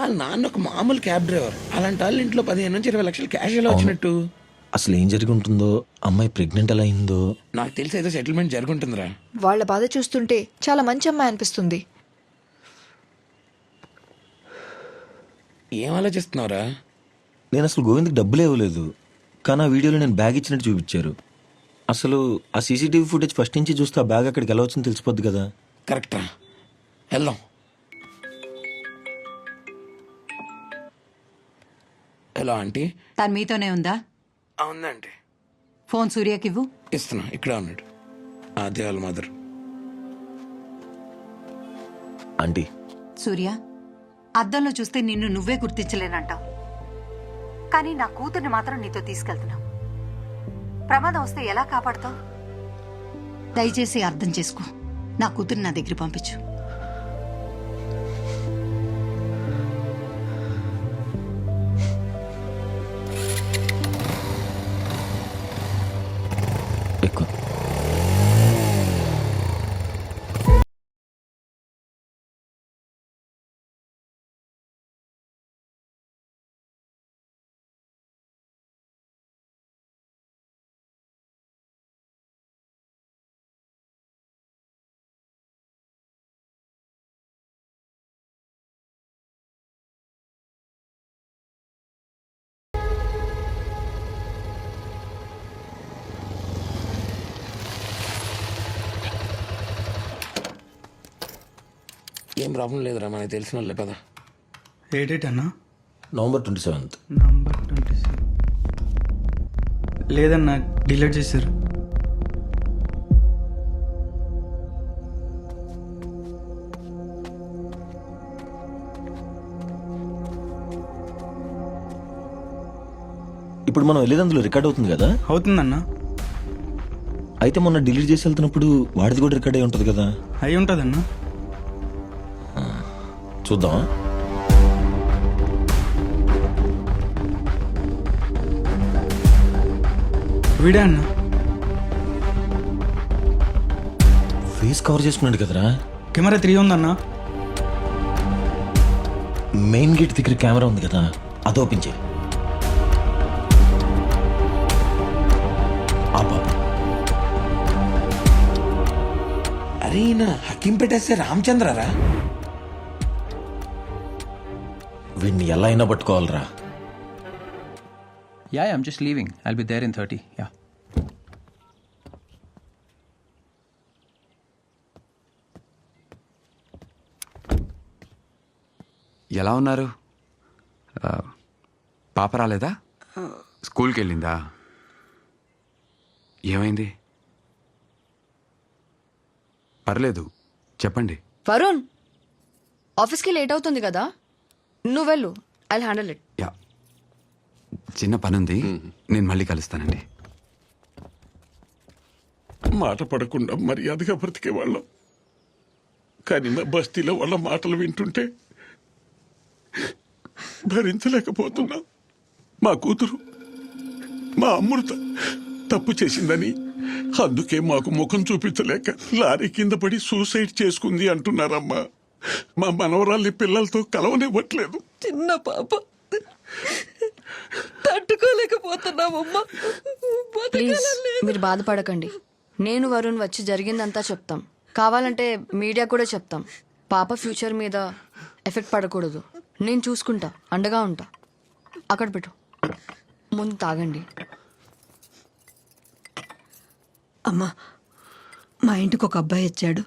వాళ్ళ నాన్న ఒక మామూలు క్యాబ్ డ్రైవర్. అలాంటి వాళ్ళ ఇంట్లో పదిహేను నుంచి ఇరవై లక్షలు క్యాష్ ఎలా వచ్చినట్టు? అసలు ఏం జరిగి ఉంటుందో? అమ్మాయి ప్రెగ్నెంట్ ఎలా అయిందో? నాకు తెలిసి ఏదో సెటిల్మెంట్ జరుగుంటుందిరా వాళ్ళ బాధ చూస్తుంటే చాలా మంచి అమ్మాయి అనిపిస్తుంది. ఏం ఆలోచిస్తున్నావురా? నేను అసలు గోవింద్కి డబ్బులు ఇవ్వలేదు. కానీ ఆ వీడియోలో నేను బ్యాగ్ ఇచ్చినట్టు చూపించారు. అసలు ఆ సీసీటీవీ ఫుటేజ్ ఫస్ట్ నుంచి చూస్తే ఆ బ్యాగ్ అక్కడికి ఎలా వచ్చిందో తెలిసిపోద్ది కదా. కరెక్ట్ వెళ్దాం. Hello aunty? తను మీతోనే ఉందా? అవునండి ఫోన్ సూర్యకివ్వు. ఇస్తున్నా ఇక్కడే ఉన్నాడు. అదే వాళ్ళ మదర్ ఆంటీ. సూర్య అద్దంలో చూస్తే నిన్ను నువ్వే గుర్తించలేనంటావు కానీ నా కూతుర్ని మాత్రం నీతో తీసుకెళ్తున్నావు ప్రమాదం వస్తే ఎలా కాపాడతావు? దయచేసి అర్థం చేసుకో. నా కూతుర్ని నా దగ్గర పంపించు. ఏం ప్రాబ్లం లేదురా మనకి తెలిసిన వాళ్ళే పద. ఏ డేట్ అన్నా? November twenty seventh. Number twenty seven లేదన్నా డిలీట్ చేశారు. ఇప్పుడు మనం వెళ్ళేది అందులో రికార్డ్ అవుతుంది కదా? అవుతుందన్నా. అయితే మొన్న డిలీట్ చేసి వెళ్తున్నప్పుడు వాడిది కూడా రికార్డ్ అయి ఉంటుంది కదా? అయి ఉంటుందన్నా. చూద్దామా వీడే అన్నా ఫేస్ కవర్ చేసుకున్నాడు కదరా. కెమెరా త్రీ ఉందన్నా? మెయిన్ గేట్ దగ్గర కెమెరా ఉంది కదా అది ఓపెన్ చేయి. అరే ఈయన హకీం పెట్టేస్తే రామచంద్రరా? వీడిని ఎలా అయినా పట్టుకోవాలరా. Yeah, I'm just leaving. I'll be there in 30. Yeah. ఎలా ఉన్నారు? పాప రాలేదా? స్కూల్కి వెళ్ళిందా ఏమైంది? పర్లేదు చెప్పండి. వరుణ్ ఆఫీస్కి లేట్ అవుతుంది కదా? నువ్వు వెళ్ళు ఐ హ్యాండిల్ ఇట్ యా. చిన్న పనుంది. నేను మళ్ళీ కలుస్తానండి. మాట పడకుండా మర్యాదగా బ్రతికే వాళ్ళం. కానీ నా బస్తీలో వాళ్ళ మాటలు వింటుంటే భరించలేకపోతున్నా. మా కూతురు మా అమృత తప్పు చేసిందని అందుకే మాకు ముఖం చూపించలేక లారీ కింద పడి సూసైడ్ చేసుకుంది అంటున్నారమ్మా. మా మనవరాల్ని పిల్లలతో కలవనివ్వట్లేదు. చిన్న పాప. తట్టుకోలేకపోతున్నామమ్మా ప్లీజ్ మీరు బాధపడకండి. నేను వరుణ్ వచ్చి జరిగిందంతా చెప్తాం. కావాలంటే మీడియా కూడా చెప్తాం. పాప ఫ్యూచర్ మీద ఎఫెక్ట్ పడకూడదు. నేను చూసుకుంటా అండగా ఉంటా. అక్కడ పెట్టు. ముందు తాగండి. అమ్మా మా ఇంటికి ఒక అబ్బాయి వచ్చాడు.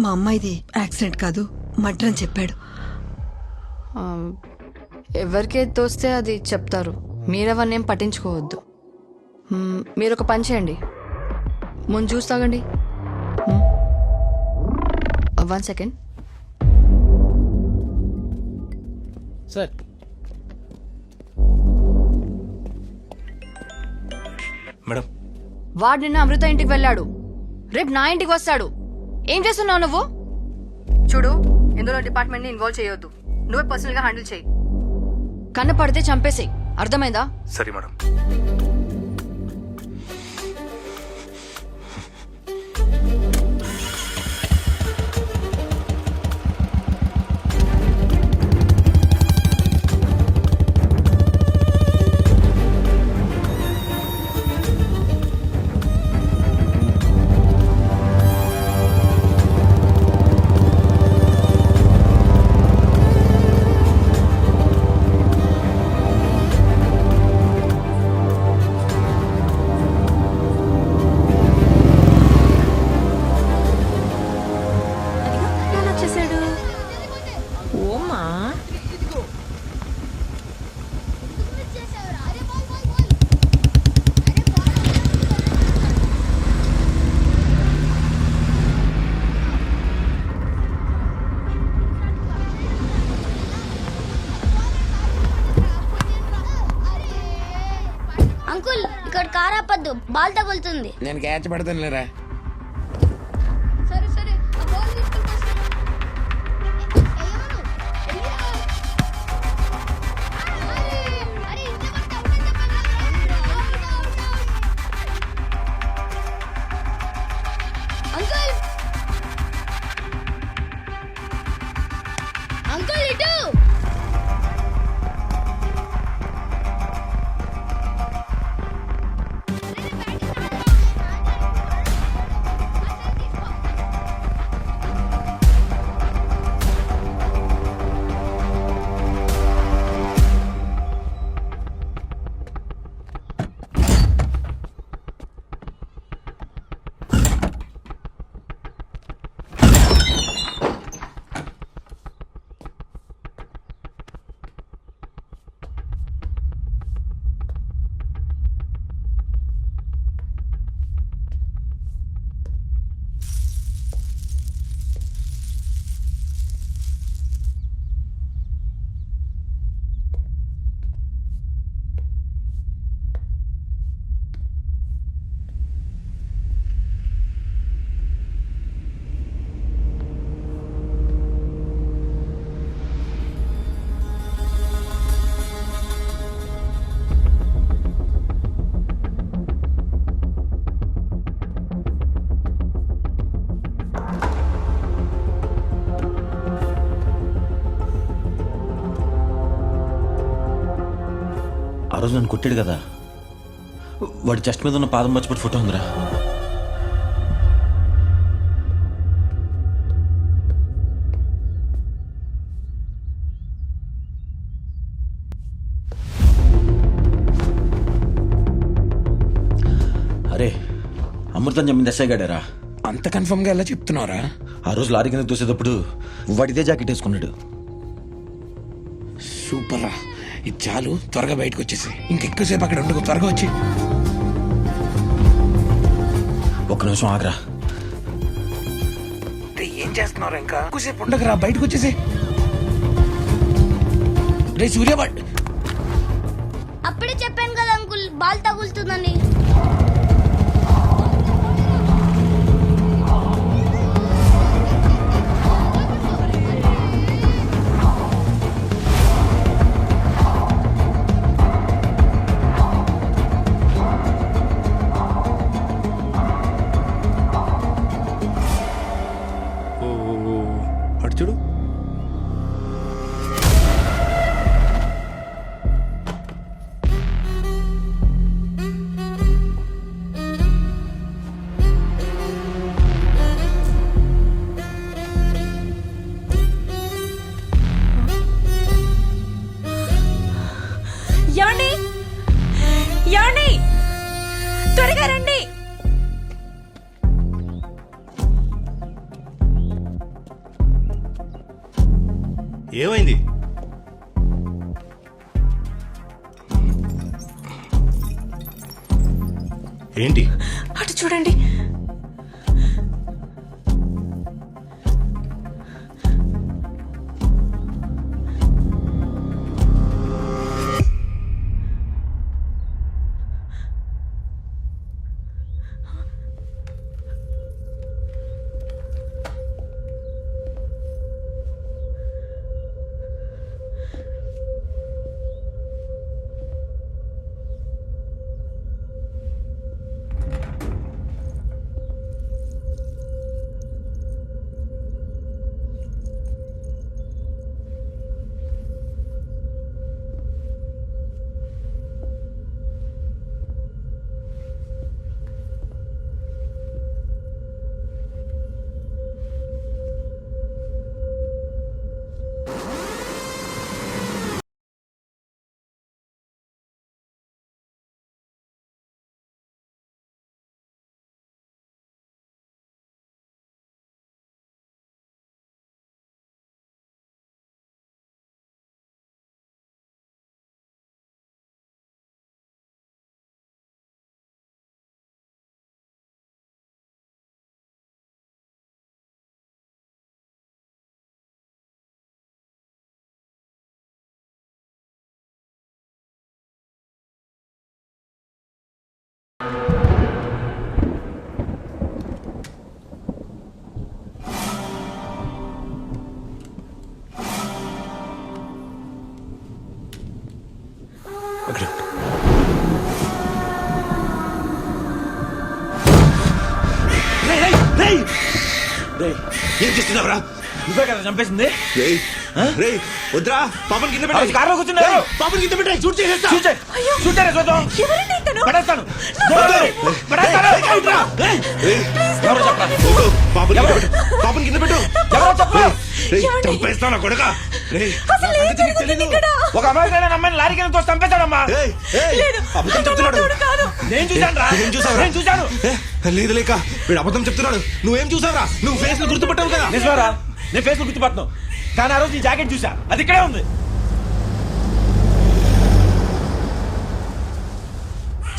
మా అమ్మాయిది యాక్సిడెంట్ కాదు మర్డర్ అని చెప్పాడు. ఎవరికి తోస్తే అది చెప్తారు. మీరెవరినేం పట్టించుకోవద్దు. మ్మ్, మీరు ఒక పని చేయండి. ముందు చూసి తాగండి. One second. Sir. మేడం. వాడు నిన్న అమృత ఇంటికి వెళ్ళాడు. రేపు నా ఇంటికి వస్తాడు. ఏం చేస్తున్నావు నువ్వు? చూడు ఇందులో డిపార్ట్మెంట్ని ఇన్వాల్వ్ చేయొద్దు. నువ్వే పర్సనల్గా హ్యాండిల్ చేయి. కన్ను పడితే చంపేసేయి. అర్థమైందా? సరే మేడం. బాల్ తగులుతుంది. నేను క్యాచ్ పడతాను లేరా రోజు నన్ను కొట్టాడు కదా. వాడి చెస్ట్ మీద ఉన్న పాదం మర్చిపోయి ఫోటో ఉందిరా. అరే అమృతం చంపింది ఎస్ఐ గాడారా. అంత కన్ఫర్మ్గా ఎలా చెప్తున్నారా? ఆ రోజు లారీ కింద తోసేటప్పుడు వాడిదే జాకెట్ వేసుకున్నాడు. సూపర్ రా ఇది చాలు త్వరగా బయటకు వచ్చేసి ఇంకెక్కువసేపు అక్కడ ఉండకు. త్వరగా వచ్చి ఒక్క నిమిషం ఆగరా. రే, ఏం చేస్తున్నారు ఇంకా? ఎక్కువసేపు ఉండకరా బయటకు వచ్చేసి రే సూర్యవాడ్ అప్పుడే చెప్పాను కదా అంకుల్. బాల్ తగులుతుందని. చూడండి. అక్కడ ఏం చేస్తున్నావురా నువ్వే కదా చంపేసింది రే వద్దురా పాపని కింద పెట్టాలి కారులో కూర్చున్నారు పాపని కింద పెట్టాలి షూట్ చేసేస్తా షూట్ చేయి షూట్ చేయి చూద్దాం ఎవరండి ఇతను పడేస్తాను పడేస్తాను ఎవరు చెప్పరా పాపని కింద పెట్టు చంపేస్తాను కొడుక? ఒక అమ్మాయి అమ్మాయిని లారీ కింద తోసి చంపేస్తాడమ్మా. అబద్ధం చెప్తున్నాడు. నేను చూశాను రా నేను చూసాను నేను చూశాను. లేదు లేక వీడు అబద్ధం చెప్తున్నాడు. నువ్వేం చూసావురా? నువ్వు ఫేస్ గుర్తుపట్టావు కదా. నిజమరా. నేను ఫేస్ గుర్తుపట్టాను. కానీ ఆ రోజు నీ జాకెట్ చూసా అది ఇక్కడే ఉంది.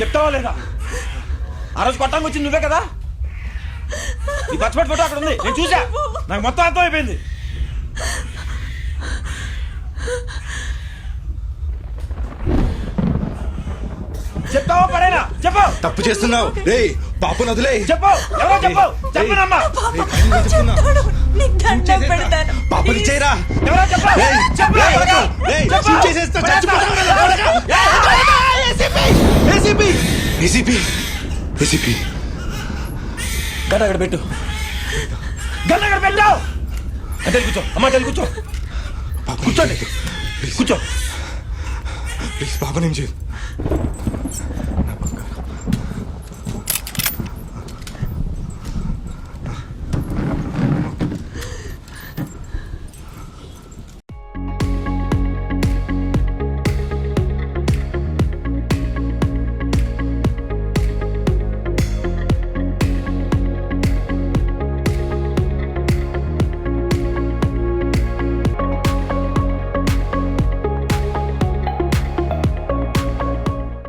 చెప్తావా లేదా? ఆ రోజు కొట్టంగా వచ్చింది నువ్వే కదా? ఈ పచ్చపట్టి ఫోటో అక్కడ ఉంది. నేను చూసా నాకు మొత్తం అర్థం అయిపోయింది చెప్తావా పడేనా చెప్పు తప్పు చేస్తున్నావు రే పాపను వదిలే చెప్పు ఎవరో చెప్పు చెప్పనమ్మా పాపని చేయరా ఎవరో చెప్పు చెప్పు చేసేస్తా. ఏసీపీ ఏసీపీ ఏసీపీ అక్కడ పెట్టు గడ్డ అక్కడ పెట్టావు అంటే కూర్చో. అమ్మ అంటే కూర్చో. కూర్చోండి. కూర్చో. ప్లీజ్ పాప నేను